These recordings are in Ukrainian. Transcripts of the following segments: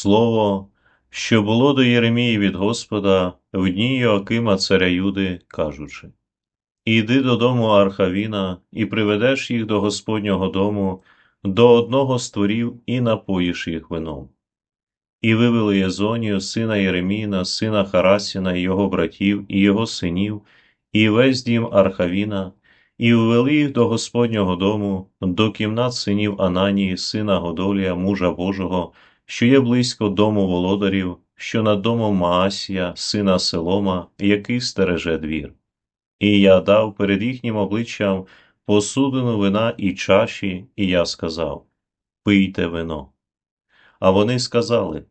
Слово, що було до Єремії від Господа в дні Йоакима царя Юди, кажучи: Іди додому Архавіна, і приведеш їх до Господнього дому, до одного з творів, і напоїш їх вином. І вивели Єзонію, сина Єреміна, сина Харасіна, його братів, і його синів, і весь дім Архавіна, і увели їх до Господнього дому, до кімнат синів Ананії, сина Годолія, мужа Божого, що є близько дому володарів, що над домом Маасія, сина Селома, який стереже двір. І я дав перед їхнім обличчям посудину вина і чаші, і я сказав: Пийте вино. А вони сказали: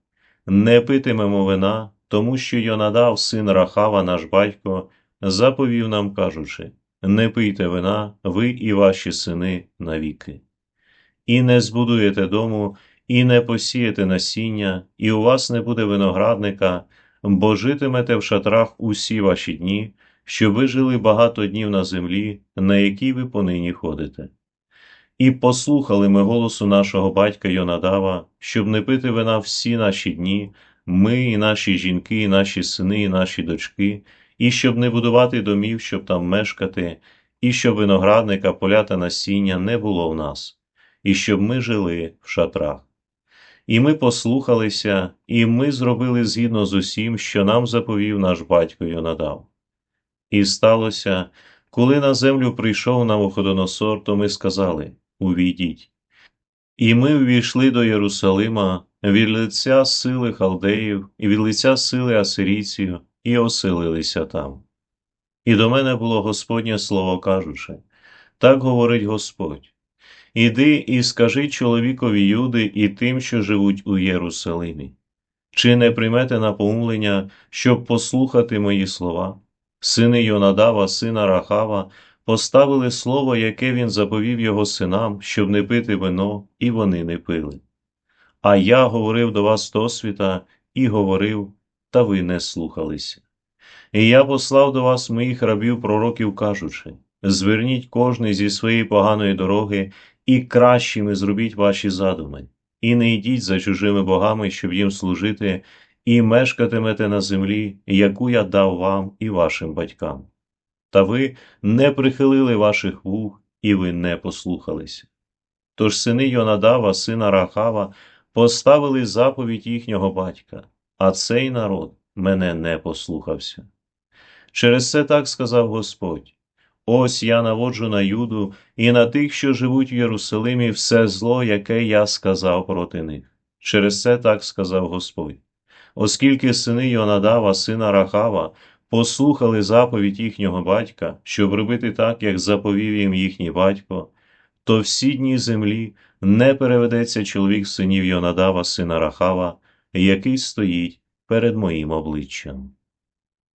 Не питимемо вина, тому що Йонадав, син Рахава, наш батько, заповів нам, кажучи: Не пийте вина, ви і ваші сини навіки. І не збудуєте дому, і не посієте насіння, і у вас не буде виноградника, бо житимете в шатрах усі ваші дні, щоб ви жили багато днів на землі, на якій ви понині ходите. І послухали ми голосу нашого батька Йонадава, щоб не пити вина всі наші дні, ми, і наші жінки, і наші сини, і наші дочки, і щоб не будувати домів, щоб там мешкати, і щоб виноградника, поля та насіння не було в нас, і щоб ми жили в шатрах. І ми послухалися, і ми зробили згідно з усім, що нам заповів наш батько Йонадав. І сталося, коли на землю прийшов Навуходоносор, то ми сказали Увійдіть. І ми ввійшли до Єрусалима від лиця сили халдеїв і від лиця сили асирійців, і оселилися там. І до мене було Господнє слово кажучи так говорить Господь. Іди і скажи чоловікові Юди і тим, що живуть у Єрусалимі. Чи не приймете напоумлення, щоб послухати мої слова? Сини Йонадава, сина Рахава, поставили слово, яке він заповів його синам, щоб не пити вино, і вони не пили. А я говорив до вас досвіта і говорив, та ви не слухалися. І я послав до вас моїх рабів пророків, кажучи зверніть кожний зі своєї поганої дороги, і кращими зробіть ваші задуми, і не йдіть за чужими богами, щоб їм служити, і мешкатимете на землі, яку я дав вам і вашим батькам. Та ви не прихилили ваших вух, і ви не послухалися. Тож сини Йонадава, сина Рахава, поставили заповідь їхнього батька, а цей народ мене не послухався. Через це так сказав Господь Ось я наводжу на Юду і на тих, що живуть в Єрусалимі, все зло, яке я сказав проти них. Через це так сказав Господь. Оскільки сини Йонадава, сина Рахава, послухали заповідь їхнього батька, щоб робити так, як заповів їм їхній батько, то всі дні землі не переведеться чоловік синів Йонадава, сина Рахава, який стоїть перед моїм обличчям.